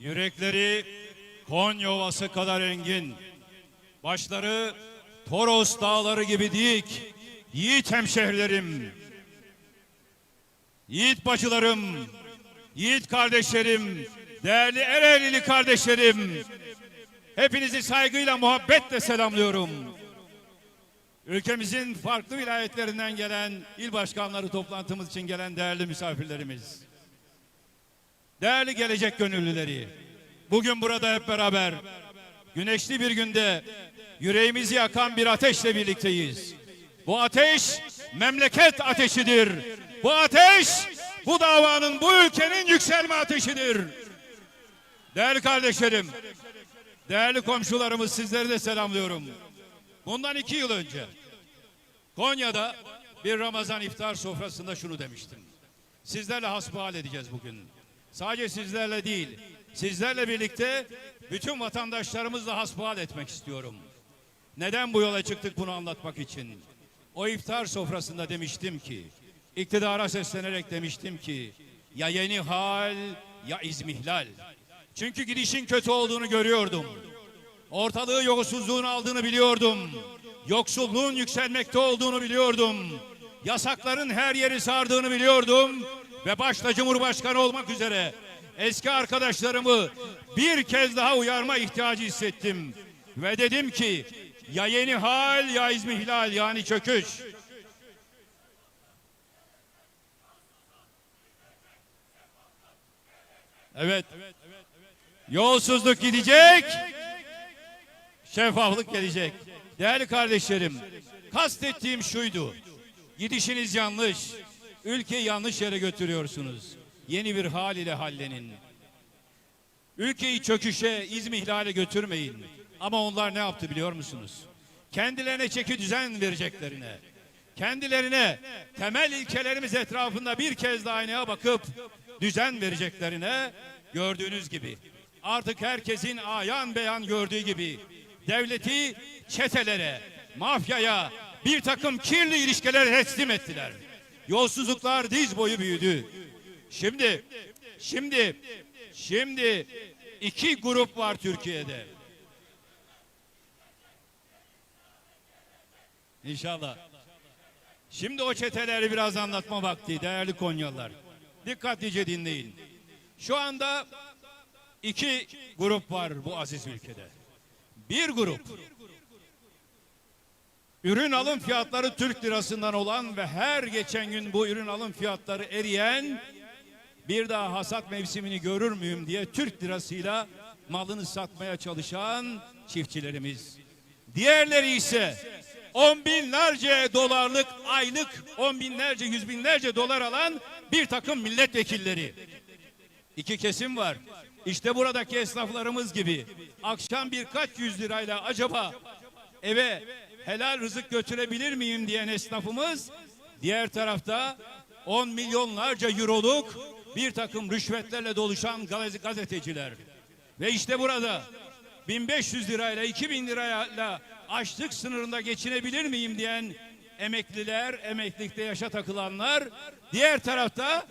Yürekleri Konya Ovası kadar engin. Başları Toros dağları gibi dik. Yiğit hemşehrilerim. Yiğit bacılarım. Yiğit kardeşlerim. Değerli Ereğlili kardeşlerim. Hepinizi saygıyla, muhabbetle selamlıyorum. Ülkemizin farklı vilayetlerinden gelen il başkanları toplantımız için gelen değerli misafirlerimiz. Değerli gelecek gönüllüleri. Bugün burada hep beraber güneşli bir günde yüreğimizi yakan bir ateşle birlikteyiz. Bu ateş memleket ateşidir. Bu ateş bu davanın, bu ülkenin yükselme ateşidir. Değerli kardeşlerim, değerli komşularımız sizleri de selamlıyorum. Bundan iki yıl önce Konya'da bir Ramazan iftar sofrasında şunu demiştim. Sizlerle hasbihal edeceğiz bugün. Sadece sizlerle değil, sizlerle birlikte bütün vatandaşlarımızla hasbihal etmek istiyorum. Neden bu yola çıktık bunu anlatmak için. O iftar sofrasında demiştim ki, iktidara seslenerek demiştim ki, ya yeni hal ya izmihlal. Çünkü gidişin kötü olduğunu görüyordum. Ortalığı yolsuzluğun aldığını biliyordum. Yoksulluğun yükselmekte olduğunu biliyordum. Yasakların her yeri sardığını biliyordum. Ve başta Cumhurbaşkanı olmak üzere eski arkadaşlarımı bir kez daha uyarma ihtiyacı hissettim. Ve dedim ki ya yeni hal ya izmihlal yani çöküş. Evet. Yolsuzluk gidecek. Şeffaflık gelecek. Değerli kardeşlerim, kastettiğim şuydu. Gidişiniz yanlış. Ülkeyi yanlış yere götürüyorsunuz. Yeni bir hal ile hallenin. Ülkeyi çöküşe, izmihlale götürmeyin. Ama onlar ne yaptı biliyor musunuz? Kendilerine çeki düzen vereceklerine, kendilerine temel ilkelerimiz etrafında bir kez daha aynaya bakıp düzen vereceklerine gördüğünüz gibi artık herkesin ayan beyan gördüğü gibi devleti çetelere, mafyaya, bir takım kirli ilişkilere teslim ettiler. Yolsuzluklar diz boyu büyüdü. Şimdi, şimdi, şimdi iki grup var Türkiye'de. İnşallah. Şimdi o çeteleri biraz anlatma vakti değerli Konyalılar. Dikkatlice dinleyin. Şu anda iki grup var bu aziz ülkede. Bir grup ürün alım fiyatları Türk lirasından olan ve her geçen gün bu ürün alım fiyatları eriyen bir daha hasat mevsimini görür müyüm diye Türk lirasıyla malını satmaya çalışan çiftçilerimiz. Diğerleri ise on binlerce dolarlık aylık on binlerce yüz binlerce dolar alan bir takım milletvekilleri. İki kesim var. İşte buradaki esnaflarımız gibi akşam birkaç yüz lirayla acaba eve helal rızık götürebilir miyim diyen esnafımız diğer tarafta 10 milyonlarca euroluk bir takım rüşvetlerle doluşan gaz- gazeteciler. Ve işte burada 1500 lirayla 2000 lirayla açlık sınırında geçinebilir miyim diyen emekliler, emeklilikte yaşa takılanlar, diğer tarafta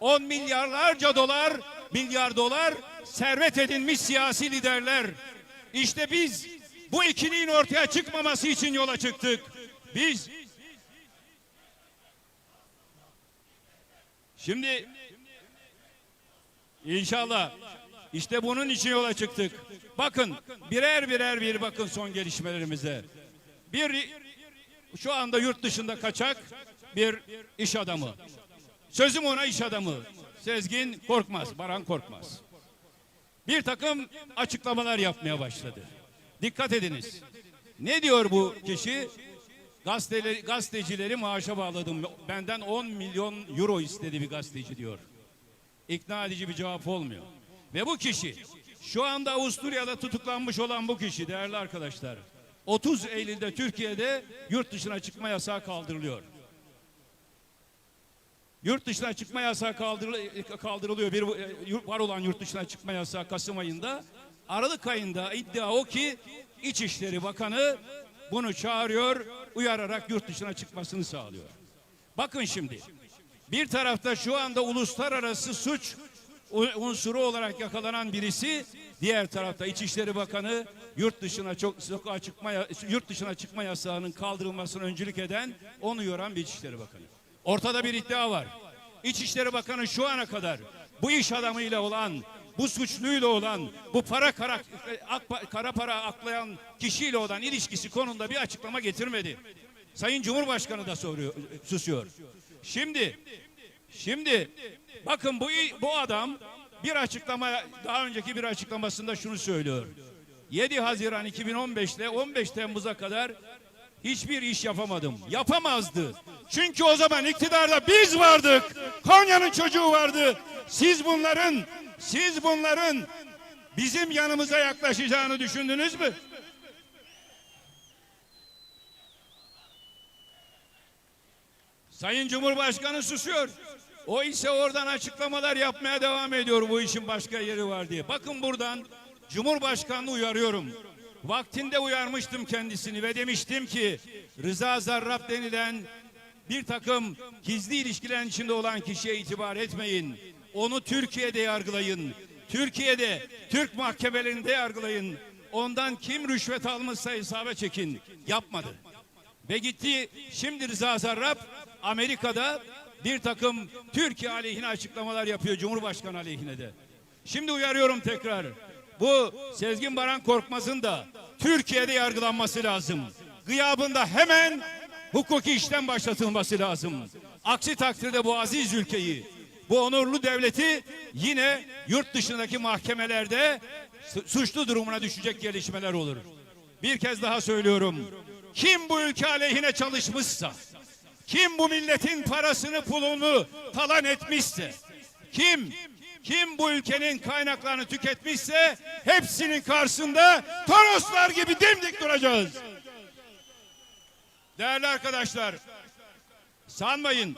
10 milyarlarca dolar, milyar dolar servet edinmiş siyasi liderler. İşte biz bu ikiliğin ortaya çıkmaması için yola çıktık. Biz şimdi inşallah işte bunun için yola çıktık. Bakın birer birer bir bakın son gelişmelerimize. Bir şu anda yurt dışında kaçak bir iş adamı. Sözüm ona iş adamı. Sezgin Korkmaz, Baran Korkmaz. Bir takım açıklamalar yapmaya başladı. Dikkat ediniz. Ne diyor bu kişi? Gazeteleri, gazetecileri maaşa bağladım. Benden 10 milyon euro istedi bir gazeteci diyor. İkna edici bir cevap olmuyor. Ve bu kişi şu anda Avusturya'da tutuklanmış olan bu kişi değerli arkadaşlar. 30 Eylül'de Türkiye'de yurt dışına çıkma yasağı kaldırılıyor. Yurt dışına çıkma yasağı kaldırıl- kaldırılıyor. Bir e, var olan yurt dışına çıkma yasağı Kasım ayında. Aralık ayında iddia o ki İçişleri Bakanı bunu çağırıyor, uyararak yurt dışına çıkmasını sağlıyor. Bakın şimdi. Bir tarafta şu anda uluslararası suç unsuru olarak yakalanan birisi diğer tarafta İçişleri Bakanı yurt dışına çok sokağa çıkma yurt dışına çıkma yasağının kaldırılmasına öncülük eden onu yoran bir İçişleri Bakanı. Ortada bir iddia var. İçişleri Bakanı şu ana kadar bu iş adamıyla olan, bu suçluyla olan, bu para kara, kara para aklayan kişiyle olan ilişkisi konusunda bir açıklama getirmedi. Sayın Cumhurbaşkanı da soruyor, susuyor. Şimdi, şimdi bakın bu bu adam bir açıklama daha önceki bir açıklamasında şunu söylüyor. 7 Haziran 2015 ile 15 Temmuz'a kadar hiçbir iş yapamadım. Yapamazdı. Çünkü o zaman iktidarda biz vardık. Konya'nın çocuğu vardı. Siz bunların siz bunların bizim yanımıza yaklaşacağını düşündünüz mü? Sayın Cumhurbaşkanı susuyor. O ise oradan açıklamalar yapmaya devam ediyor bu işin başka yeri var diye. Bakın buradan Cumhurbaşkanlığı uyarıyorum. Vaktinde uyarmıştım kendisini ve demiştim ki Rıza Zarrab denilen bir takım gizli ilişkilerin içinde olan kişiye itibar etmeyin. Onu Türkiye'de yargılayın. Türkiye'de Türk mahkemelerinde yargılayın. Ondan kim rüşvet almışsa hesaba çekin. Yapmadı. Ve gitti şimdi Rıza Zarrab Amerika'da bir takım Türkiye aleyhine açıklamalar yapıyor Cumhurbaşkanı aleyhine de. Şimdi uyarıyorum tekrar. Bu Sezgin Baran Korkmaz'ın da Türkiye'de yargılanması lazım. Gıyabında hemen hukuki işlem başlatılması lazım. Aksi takdirde bu aziz ülkeyi, bu onurlu devleti yine yurt dışındaki mahkemelerde su- suçlu durumuna düşecek gelişmeler olur. Bir kez daha söylüyorum. Kim bu ülke aleyhine çalışmışsa, kim bu milletin parasını pulunu talan etmişse, kim kim bu ülkenin kaynaklarını tüketmişse hepsinin karşısında Toroslar gibi dimdik duracağız. Değerli arkadaşlar, sanmayın,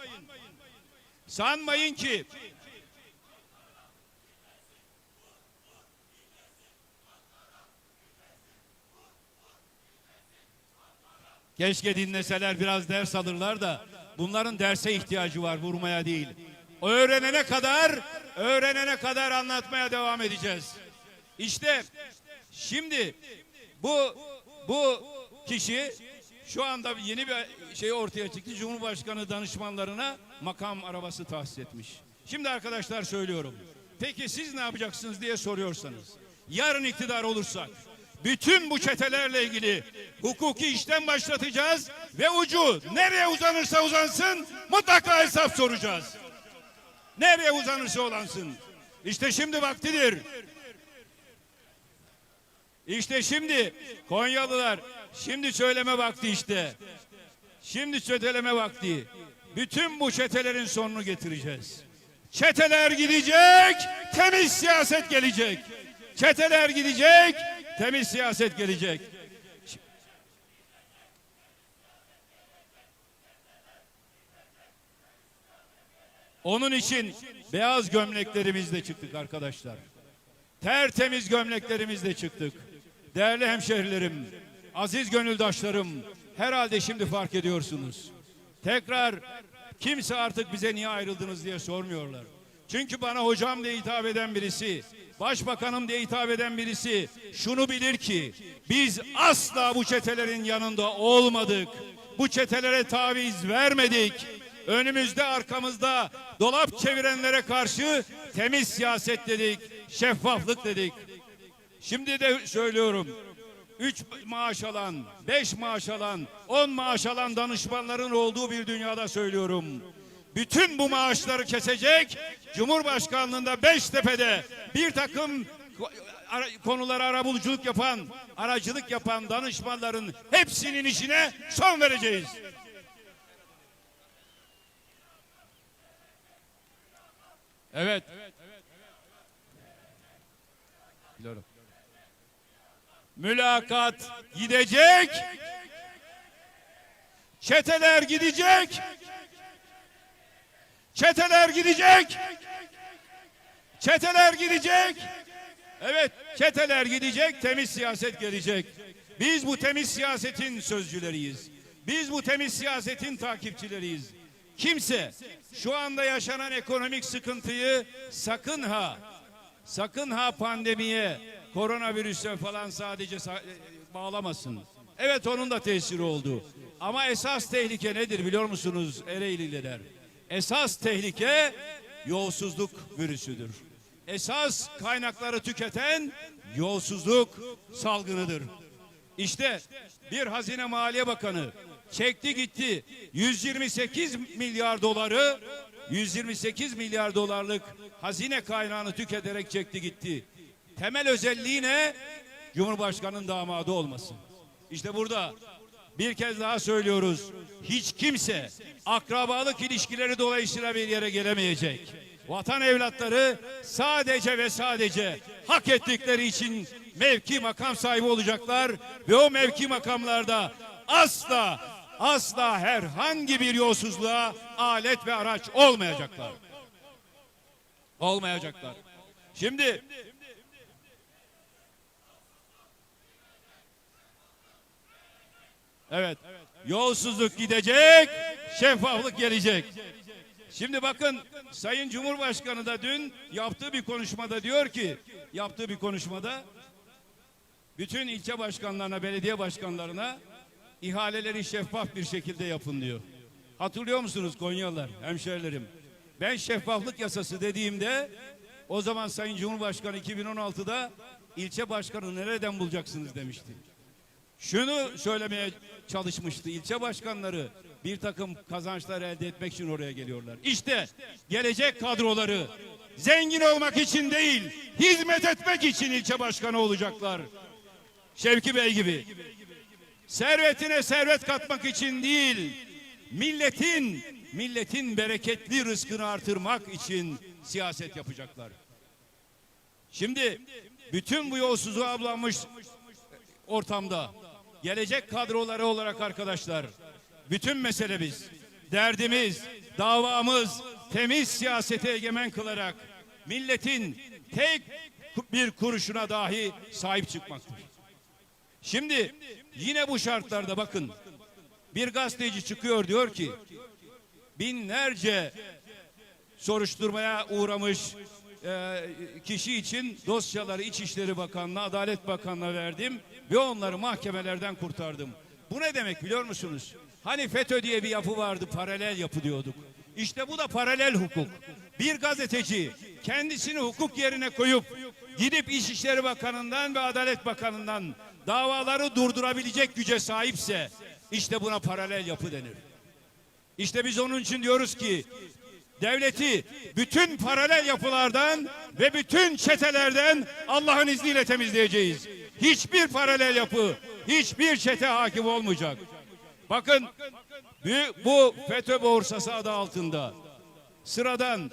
sanmayın ki Keşke dinleseler biraz ders alırlar da bunların derse ihtiyacı var vurmaya değil. Öğrenene kadar öğrenene kadar anlatmaya devam edeceğiz. İşte şimdi bu bu kişi şu anda yeni bir şey ortaya çıktı. Cumhurbaşkanı danışmanlarına makam arabası tahsis etmiş. Şimdi arkadaşlar söylüyorum. Peki siz ne yapacaksınız diye soruyorsanız. Yarın iktidar olursak bütün bu çetelerle ilgili hukuki işlem başlatacağız ve ucu nereye uzanırsa uzansın mutlaka hesap soracağız. Nereye uzanırsa olansın. İşte şimdi vaktidir. İşte şimdi Konyalılar şimdi söyleme vakti işte. Şimdi söyleme vakti. Bütün bu çetelerin sonunu getireceğiz. Çeteler gidecek, temiz siyaset gelecek. Çeteler gidecek, temiz siyaset gelecek. Onun için beyaz gömleklerimizle çıktık arkadaşlar. Tertemiz gömleklerimizle çıktık. Değerli hemşehrilerim, aziz gönüldaşlarım, herhalde şimdi fark ediyorsunuz. Tekrar kimse artık bize niye ayrıldınız diye sormuyorlar. Çünkü bana hocam diye hitap eden birisi, başbakanım diye hitap eden birisi şunu bilir ki biz asla bu çetelerin yanında olmadık. Bu çetelere taviz vermedik. Önümüzde arkamızda dolap çevirenlere karşı temiz siyaset dedik, şeffaflık dedik. Şimdi de söylüyorum. Üç maaş alan, beş maaş alan, on maaş alan danışmanların olduğu bir dünyada söylüyorum. Bütün bu maaşları kesecek, Cumhurbaşkanlığında Beştepe'de bir takım ara- konulara arabuluculuk yapan, aracılık yapan danışmanların hepsinin işine son vereceğiz. Evet. Biliyorum. Mülakat gidecek. Çeteler gidecek. Çeteler gidecek. Çeteler gidecek. Evet, çeteler gidecek, temiz siyaset gelecek. Biz bu temiz siyasetin sözcüleriyiz. Biz bu temiz siyasetin takipçileriyiz. kimse şu anda yaşanan ekonomik sıkıntıyı sakın ha sakın ha pandemiye, koronavirüse falan sadece sa- e, bağlamasın. Evet onun da tesiri oldu. Ama esas tehlike nedir biliyor musunuz Ereğlililer? Esas tehlike yolsuzluk virüsüdür. Esas kaynakları tüketen yolsuzluk salgınıdır. İşte bir Hazine Maliye Bakanı çekti gitti 128 milyar doları 128 milyar dolarlık hazine kaynağını tüketerek çekti gitti. Temel özelliği ne? Cumhurbaşkanının damadı olmasın. İşte burada bir kez daha söylüyoruz. Hiç kimse akrabalık ilişkileri dolayısıyla bir yere gelemeyecek. Vatan evlatları sadece ve sadece hak ettikleri için mevki makam sahibi olacaklar ve o mevki makamlarda asla asla herhangi bir yolsuzluğa alet ve araç olmayacaklar. Olmayacaklar. Şimdi Evet. Yolsuzluk gidecek, şeffaflık gelecek. Şimdi bakın Sayın Cumhurbaşkanı da dün yaptığı bir konuşmada diyor ki, yaptığı bir konuşmada bütün ilçe başkanlarına, belediye başkanlarına ihaleleri şeffaf bir şekilde yapın diyor. Hatırlıyor musunuz Konyalılar, hemşerilerim? Ben şeffaflık yasası dediğimde o zaman Sayın Cumhurbaşkanı 2016'da ilçe başkanı nereden bulacaksınız demişti. Şunu söylemeye çalışmıştı ilçe başkanları bir takım kazançlar elde etmek için oraya geliyorlar. İşte gelecek kadroları zengin olmak için değil hizmet etmek için ilçe başkanı olacaklar. Şevki Bey gibi. Servetine servet katmak için değil milletin milletin bereketli rızkını artırmak için siyaset yapacaklar. Şimdi bütün bu yolsuzluğa ablanmış ortamda gelecek kadroları olarak arkadaşlar bütün meselemiz, derdimiz, davamız temiz siyasete egemen kılarak milletin tek bir kuruşuna dahi sahip çıkmaktır. Şimdi yine bu şartlarda bakın bir gazeteci çıkıyor diyor ki binlerce soruşturmaya uğramış e, kişi için dosyaları İçişleri Bakanlığı, Adalet Bakanlığı'na verdim ve onları mahkemelerden kurtardım. Bu ne demek biliyor musunuz? Hani FETÖ diye bir yapı vardı, paralel yapı diyorduk. İşte bu da paralel hukuk. Bir gazeteci kendisini hukuk yerine koyup gidip İçişleri Bakanı'ndan ve Adalet Bakanı'ndan davaları durdurabilecek güce sahipse işte buna paralel yapı denir. İşte biz onun için diyoruz ki devleti bütün paralel yapılardan ve bütün çetelerden Allah'ın izniyle temizleyeceğiz. Hiçbir paralel yapı, hiçbir çete hakim olmayacak. Bakın bu- FETÖ borsası adı altında sıradan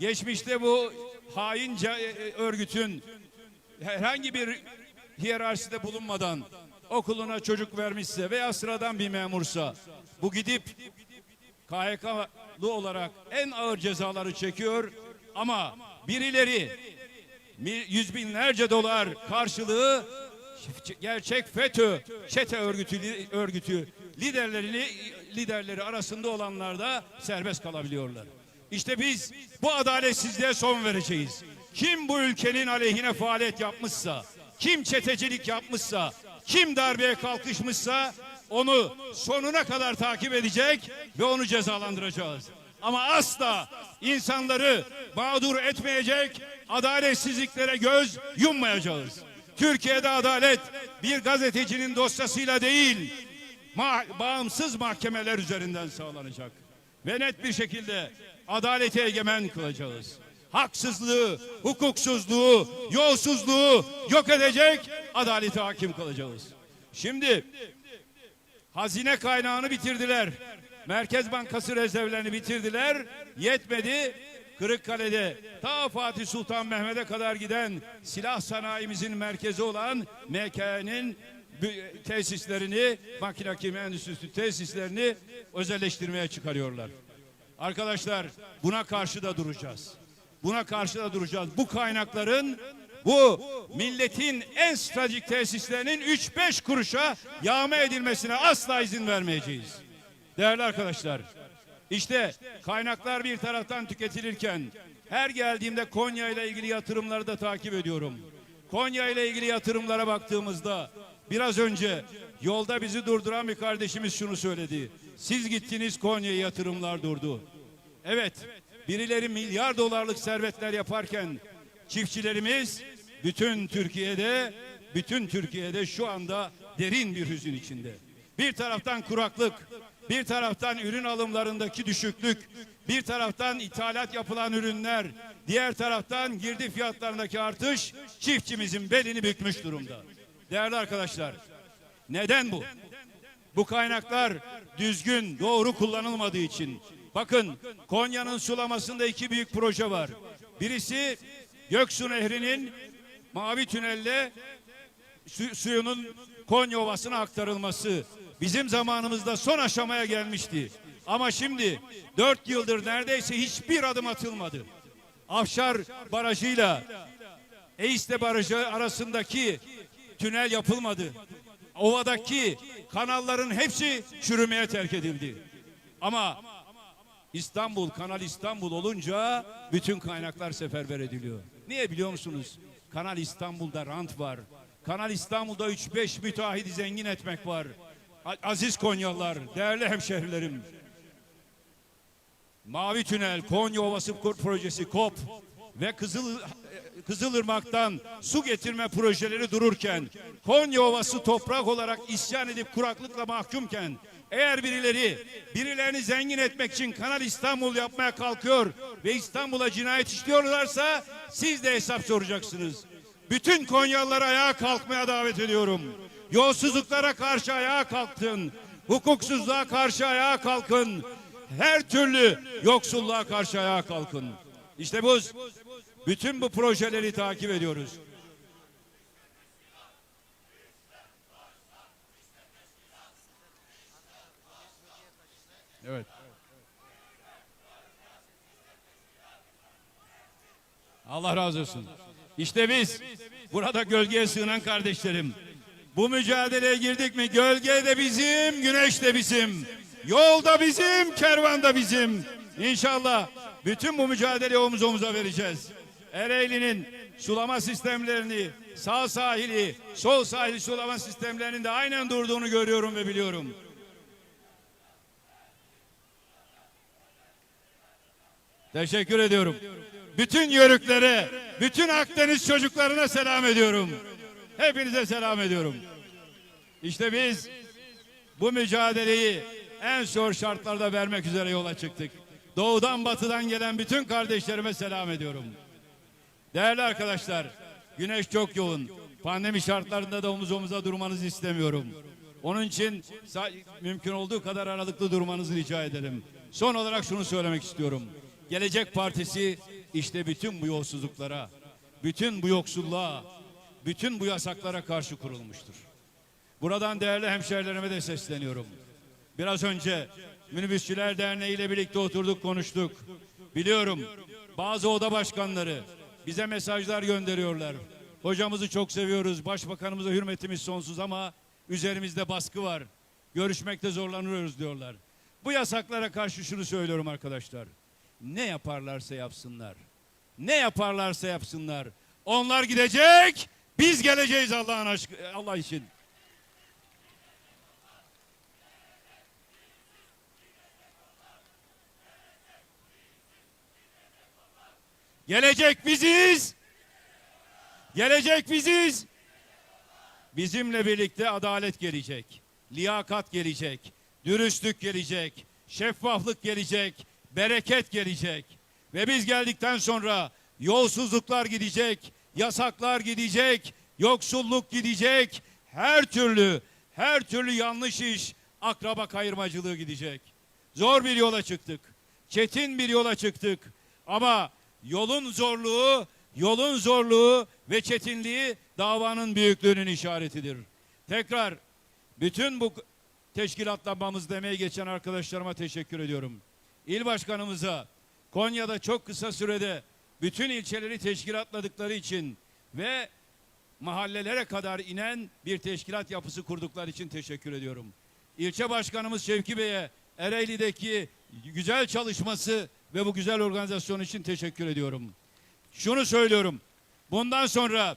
geçmişte bu haince e, örgütün herhangi bir hiyerarşide bulunmadan okuluna çocuk vermişse veya sıradan bir memursa bu gidip KHK'lı olarak en ağır cezaları çekiyor ama birileri yüz binlerce dolar karşılığı gerçek FETÖ çete örgütü örgütü liderlerini liderleri arasında olanlar da serbest kalabiliyorlar. İşte biz bu adaletsizliğe son vereceğiz. Kim bu ülkenin aleyhine faaliyet yapmışsa, kim çetecilik yapmışsa, kim darbeye kalkışmışsa onu sonuna kadar takip edecek ve onu cezalandıracağız. Ama asla insanları mağdur etmeyecek adaletsizliklere göz yummayacağız. Türkiye'de adalet bir gazetecinin dosyasıyla değil, ma- bağımsız mahkemeler üzerinden sağlanacak. Ve net bir şekilde adaleti egemen kılacağız. Haksızlığı, hukuksuzluğu, yolsuzluğu yok edecek, adaleti hakim kılacağız. Şimdi hazine kaynağını bitirdiler. Merkez Bankası rezervlerini bitirdiler. Yetmedi. Kırıkkale'de ta Fatih Sultan Mehmet'e kadar giden silah sanayimizin merkezi olan MK'nin tesislerini, makine kimya endüstrisi tesislerini özelleştirmeye çıkarıyorlar. Arkadaşlar buna karşı da duracağız. Buna karşı da duracağız. Bu kaynakların bu milletin en stratejik tesislerinin 3-5 kuruşa yağma edilmesine asla izin vermeyeceğiz. Değerli arkadaşlar, İşte kaynaklar bir taraftan tüketilirken her geldiğimde Konya ile ilgili yatırımları da takip ediyorum. Konya ile ilgili yatırımlara baktığımızda biraz önce yolda bizi durduran bir kardeşimiz şunu söyledi. Siz gittiniz Konya'ya yatırımlar durdu. Evet, birileri milyar dolarlık servetler yaparken çiftçilerimiz bütün Türkiye'de, bütün Türkiye'de şu anda derin bir hüzün içinde. Bir taraftan kuraklık, bir taraftan ürün alımlarındaki düşüklük, bir taraftan ithalat yapılan ürünler, diğer taraftan girdi fiyatlarındaki artış çiftçimizin belini bükmüş durumda. Değerli arkadaşlar, neden bu? Bu kaynaklar düzgün, doğru kullanılmadığı için. Bakın Konya'nın sulamasında iki büyük proje var. Birisi Göksu Nehri'nin Mavi Tünel'le su- suyunun Konya Ovası'na aktarılması bizim zamanımızda son aşamaya gelmişti. Ama şimdi dört yıldır neredeyse hiçbir adım atılmadı. Afşar Barajı'yla Eiste Barajı arasındaki tünel yapılmadı. Ovadaki kanalların hepsi çürümeye terk edildi. Ama İstanbul, Kanal İstanbul olunca bütün kaynaklar seferber ediliyor. Niye biliyor musunuz? Kanal İstanbul'da rant var. Kanal İstanbul'da 3-5 müteahhidi zengin etmek var. Aziz Konyalılar, değerli hemşehrilerim. Mavi Tünel, Konya Ovası Projesi KOP ve Kızıl Kızılırmak'tan su getirme projeleri dururken Konya Ovası toprak olarak isyan edip kuraklıkla mahkumken eğer birileri birilerini zengin etmek için Kanal İstanbul yapmaya kalkıyor ve İstanbul'a cinayet işliyorlarsa siz de hesap soracaksınız. Bütün Konyalıları ayağa kalkmaya davet ediyorum. Yolsuzluklara karşı ayağa kalktın. Hukuksuzluğa karşı ayağa kalkın. Her türlü yoksulluğa karşı ayağa kalkın. İşte bu bütün bu projeleri takip ediyoruz. Allah razı olsun. İşte biz burada gölgeye sığınan kardeşlerim. Bu mücadeleye girdik mi gölge de bizim, güneş de bizim. Yol da bizim, kervan da bizim. İnşallah bütün bu mücadeleyi omuz omuza vereceğiz. Ereğli'nin sulama sistemlerini, sağ sahili, sol sahili sulama sistemlerinin de aynen durduğunu görüyorum ve biliyorum. Teşekkür ediyorum. Bütün yörüklere, bütün Akdeniz çocuklarına selam ediyorum. Hepinize selam ediyorum. İşte biz bu mücadeleyi en zor şartlarda vermek üzere yola çıktık. Doğudan batıdan gelen bütün kardeşlerime selam ediyorum. Değerli arkadaşlar, güneş çok yoğun. Pandemi şartlarında da omuz omuza durmanızı istemiyorum. Onun için mümkün olduğu kadar aralıklı durmanızı rica ederim. Son olarak şunu söylemek istiyorum. Gelecek Partisi işte bütün bu yolsuzluklara, bütün bu yoksulluğa, bütün bu yasaklara karşı kurulmuştur. Buradan değerli hemşehrilerime de sesleniyorum. Biraz önce Minibüsçüler Derneği ile birlikte oturduk konuştuk. Biliyorum bazı oda başkanları bize mesajlar gönderiyorlar. Hocamızı çok seviyoruz. Başbakanımıza hürmetimiz sonsuz ama üzerimizde baskı var. Görüşmekte zorlanıyoruz diyorlar. Bu yasaklara karşı şunu söylüyorum arkadaşlar. Ne yaparlarsa yapsınlar. Ne yaparlarsa yapsınlar. Onlar gidecek, biz geleceğiz Allah'ın aşkı Allah için. Gelecek biziz. Gelecek biziz. Bizimle birlikte adalet gelecek. Liyakat gelecek. Dürüstlük gelecek. Şeffaflık gelecek. Bereket gelecek. Ve biz geldikten sonra yolsuzluklar gidecek. Yasaklar gidecek. Yoksulluk gidecek. Her türlü her türlü yanlış iş akraba kayırmacılığı gidecek. Zor bir yola çıktık. Çetin bir yola çıktık. Ama yolun zorluğu, yolun zorluğu ve çetinliği davanın büyüklüğünün işaretidir. Tekrar bütün bu teşkilatlanmamız demeye geçen arkadaşlarıma teşekkür ediyorum. İl başkanımıza Konya'da çok kısa sürede bütün ilçeleri teşkilatladıkları için ve mahallelere kadar inen bir teşkilat yapısı kurdukları için teşekkür ediyorum. İlçe başkanımız Şevki Bey'e Ereğli'deki güzel çalışması ve bu güzel organizasyon için teşekkür ediyorum. Şunu söylüyorum. Bundan sonra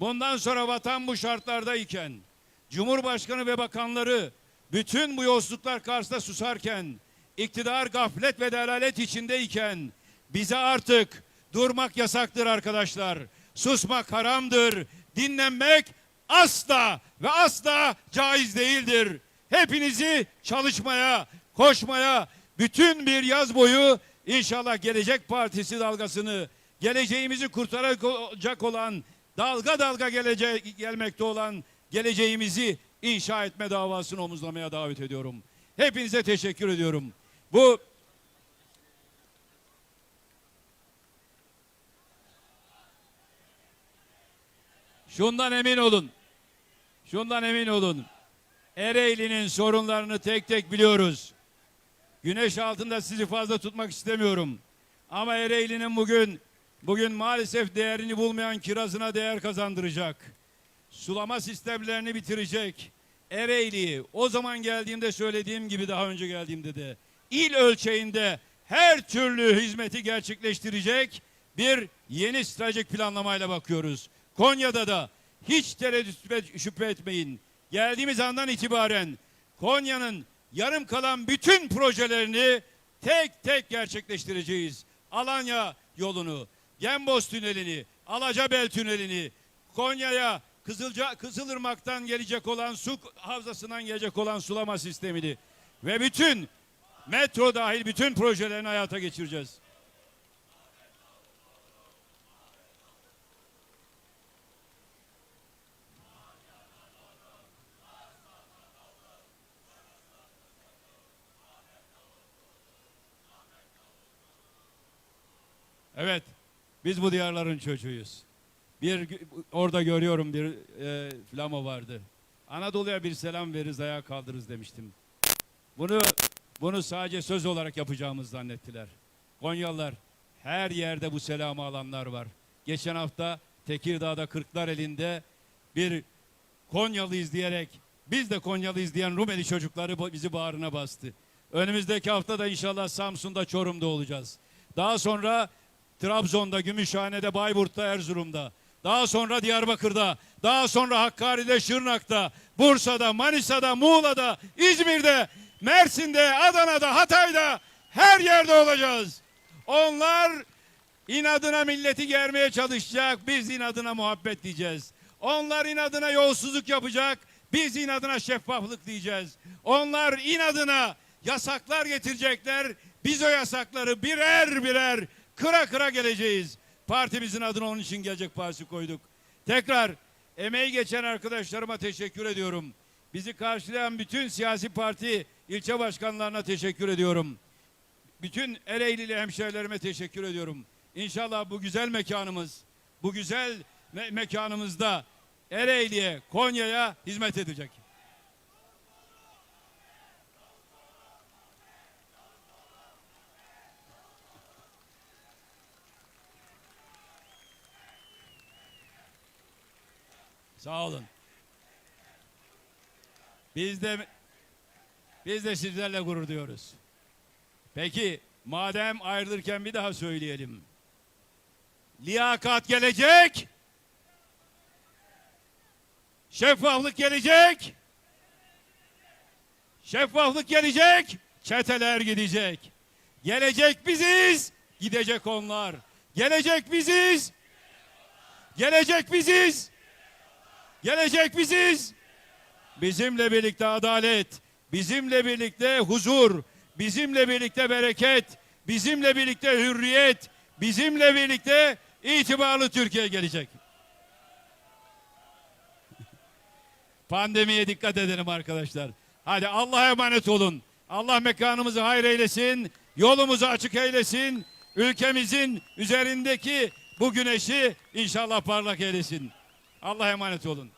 bundan sonra vatan bu şartlardayken Cumhurbaşkanı ve bakanları bütün bu yolsuzluklar karşısında susarken iktidar gaflet ve delalet içindeyken bize artık durmak yasaktır arkadaşlar. Susmak haramdır. Dinlenmek asla ve asla caiz değildir. Hepinizi çalışmaya, koşmaya, bütün bir yaz boyu inşallah Gelecek Partisi dalgasını, geleceğimizi kurtaracak olan, dalga dalga gelecek, gelmekte olan geleceğimizi inşa etme davasını omuzlamaya davet ediyorum. Hepinize teşekkür ediyorum. Bu Şundan emin olun. Şundan emin olun. Ereğli'nin sorunlarını tek tek biliyoruz. Güneş altında sizi fazla tutmak istemiyorum. Ama Ereğli'nin bugün bugün maalesef değerini bulmayan kirazına değer kazandıracak. Sulama sistemlerini bitirecek. Ereğli'yi o zaman geldiğimde söylediğim gibi daha önce geldiğimde de il ölçeğinde her türlü hizmeti gerçekleştirecek bir yeni stratejik planlamayla bakıyoruz. Konya'da da hiç tereddüt ve şüphe etmeyin. Geldiğimiz andan itibaren Konya'nın yarım kalan bütün projelerini tek tek gerçekleştireceğiz. Alanya yolunu, Gemboz tünelini, Alacabel tünelini, Konya'ya Kızılca, Kızılırmak'tan gelecek olan su havzasından gelecek olan sulama sistemini ve bütün metro dahil bütün projelerini hayata geçireceğiz. Evet, biz bu diyarların çocuğuyuz. Bir orada görüyorum bir e, flama vardı. Anadolu'ya bir selam veririz, ayağa kaldırırız demiştim. Bunu bunu sadece söz olarak yapacağımız zannettiler. Konyalılar her yerde bu selamı alanlar var. Geçen hafta Tekirdağ'da Kırklar elinde bir Konyalıyız diyerek biz de Konyalıyız diyen Rumeli çocukları bizi bağrına bastı. Önümüzdeki hafta da inşallah Samsun'da Çorum'da olacağız. Daha sonra Trabzon'da, Gümüşhane'de, Bayburt'ta, Erzurum'da. Daha sonra Diyarbakır'da, daha sonra Hakkari'de, Şırnak'ta, Bursa'da, Manisa'da, Muğla'da, İzmir'de, Mersin'de, Adana'da, Hatay'da her yerde olacağız. Onlar inadına milleti germeye çalışacak, biz inadına muhabbet diyeceğiz. Onlar inadına yolsuzluk yapacak, biz inadına şeffaflık diyeceğiz. Onlar inadına yasaklar getirecekler, biz o yasakları birer birer kıra kıra geleceğiz. Partimizin adına onun için Gelecek Partisi koyduk. Tekrar emeği geçen arkadaşlarıma teşekkür ediyorum. Bizi karşılayan bütün siyasi parti ilçe başkanlarına teşekkür ediyorum. Bütün Ereğlili hemşehrilerime teşekkür ediyorum. İnşallah bu güzel mekanımız, bu güzel me- mekanımızda Ereğli'ye, Konya'ya hizmet edecek. Sağ olun. Biz de biz de sizlerle gurur duyuyoruz. Peki madem ayrılırken bir daha söyleyelim. Liyakat gelecek. Şeffaflık gelecek. Şeffaflık gelecek. Çeteler gidecek. Gelecek biziz. Gidecek onlar. Gelecek biziz. Gelecek biziz. Gelecek biziz. Bizimle birlikte adalet, bizimle birlikte huzur, bizimle birlikte bereket, bizimle birlikte hürriyet, bizimle birlikte itibarlı Türkiye gelecek. Pandemiye dikkat edelim arkadaşlar. Hadi Allah'a emanet olun. Allah mekanımızı hayır eylesin, yolumuzu açık eylesin. Ülkemizin üzerindeki bu güneşi inşallah parlak eylesin. Allah'a emanet olun.